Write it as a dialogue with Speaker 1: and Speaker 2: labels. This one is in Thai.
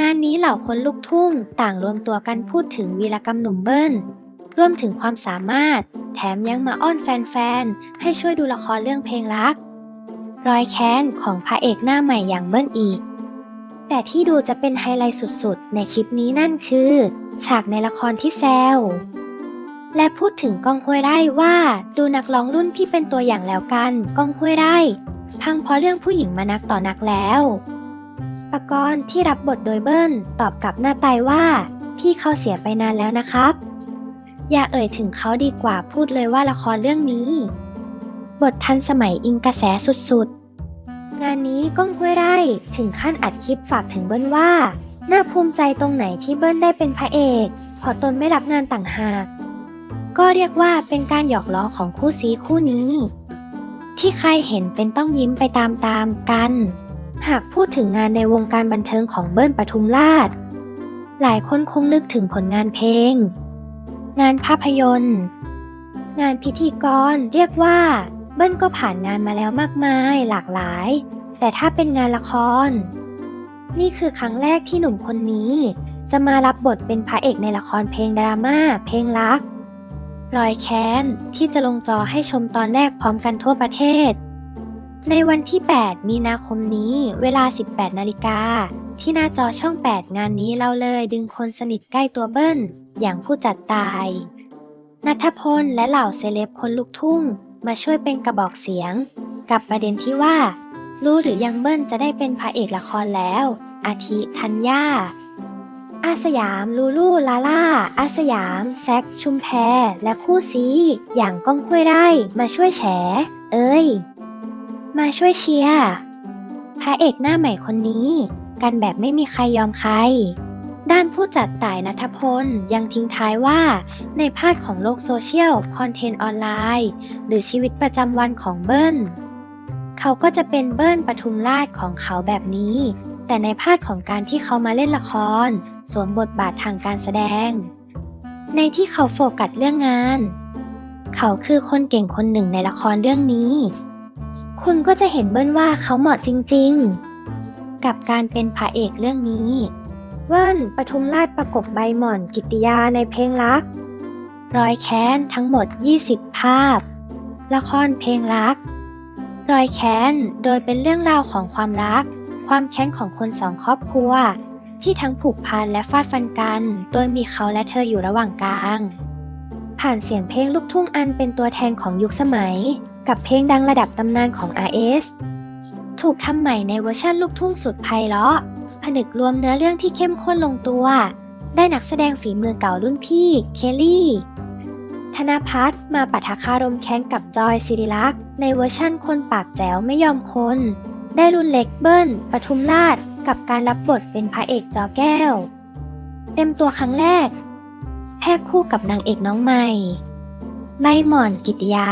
Speaker 1: งานนี้เหล่าคนลูกทุ่งต่างรวมตัวกันพูดถึงวีรกรรมหนุ่มเบิ้ลรวมถึงความสามารถ แถมยังมาอ้อนแฟนๆ ให้ช่วยดูละครเรื่องเพลงรัก รอยแค้นของพระเอกหน้าใหม่อย่างเบิ้ลอีก แต่ที่ดูจะเป็นไฮไลท์สุดๆ ในคลิปนี้นั่นคือ ฉากในละครที่แซวและพูดถึงก้องห้วยไร่ว่าดูนักร้องรุ่นพี่เป็นตัวอย่างแล้วกันก้องห้วยไร่พังเพราะเรื่องผู้หญิงมานักต่อนักแล้ว ปกรณ์ที่รับบทโดยเบิ้ลตอบกับหน้าไตายว่า พี่เขาเสียไปนานแล้วนะครับ อย่าเอ่ยถึงเขาดีกว่าพูดเลยว่าละครเรื่องนี้ บททันสมัยอิงกระแสสุดๆ งานนี้ก้องห้วยไร่ถึงขั้นอัดคลิปฝากถึงเบิ้ลว่า น่าภูมิใจตรงไหนที่เบิ้ลได้เป็นพระเอกเพอตนไม่รับงานต่างหากก็เรียกว่าเป็นการหยอกล้อของคู่ซีคู่นี้ ที่ใครเห็นเป็นต้องยิ้มไปตามๆกัน หากพูดถึงงานในวงการบันเทิงของเบิ้ลปทุมราช หลายคนคงนึกถึงผลงานเพลง งานภาพยนตร์ งานพิธีกรเรียกว่า เบิ้ลก็ผ่านงานมาแล้วมากมายหลากหลาย แต่ถ้าเป็นงานละคร นี่คือครั้งแรกที่หนุ่มคนนี้ จะมารับบทเป็นพระเอกในละครเพลงดราม่าเพลงรักรอยแค้นที่จะลงจอให้ชมตอนแรกพร้อมกันทั่วประเทศ ในวันที่ 8 มีนาคมนี้เวลา 18 นาฬิกา ที่หน้าจอช่อง 8 งานนี้เราเลยดึงคนสนิทใกล้ตัวเบิ้ล อย่างผู้จัดตายนัทพลและเหล่าเซเลบคนลูกทุ่ง มาช่วยเป็นกระบอกเสียง กับประเด็นที่ว่า รู้หรือยังเบิ้ลจะได้เป็นพระเอกละครแล้ว อาทิธัญญาอาสยาม ลูลูลาล่า อาสยาม แซคชุมแพ และคู่ซี อย่างก้องห้วยไร่มาช่วยแฉ เอ้ย มาช่วยเชียร์พระเอกหน้าใหม่คนนี้ กันแบบไม่มีใครยอมใคร ด้านผู้จัดต่ายนัทพลยังทิ้งท้ายว่า ในภาคของโลกโซเชียล คอนเทนต์ออนไลน์ หรือชีวิตประจำวันของเบิ้ล เขาก็จะเป็นเบิ้ลปทุมราชของเขาแบบนี้ แต่ในภาคของการที่เขามาเล่นละคร สวมบทบาททางการแสดง ในที่เขาโฟกัสเรื่องงาน เขาคือคนเก่งคนหนึ่งในละครเรื่องนี้ คุณก็จะเห็นเบิ้ลว่าเขาเหมาะจริงๆ กับการเป็นพระเอกเรื่องนี้ เบิ้ลปทุมราชประกบใบหม่อนกิตติยาในเพลงรัก รอยแค้นทั้งหมด 20 ภาพ ละครเพลงรัก รอยแค้นโดยเป็นเรื่องราวของความรัก ความแค้นของคนสองครอบครัว ที่ทั้งผูกพันและฟาดฟันกัน โดยมีเขาและเธออยู่ระหว่างกลาง ผ่านเสียงเพลงลูกทุ่งอันเป็นตัวแทนของยุคสมัย กับเพลงดังระดับตำนานของ RS ถูกทำใหม่ในเวอร์ชันลูกทุ่งสุดไพเราะ ผนึกรวมเนื้อเรื่องที่เข้มข้นลงตัว ได้นักแสดงฝีมือเก่ารุ่นพี่ เคลลี่ ธนพัฒน์มาปะทะคารมแค้นกับจอยศิริลักษณ์ในเวอร์ชั่นคนปากแจ๋วไม่ยอมคน ได้รุ่นเล็กเบิ้ลปทุมราชกับการรับบทเป็นพระเอกจอแก้ว เต็มตัวครั้งแรก แพรคู่กับนางเอกน้องใหม่ ใบหมอนกิตติยา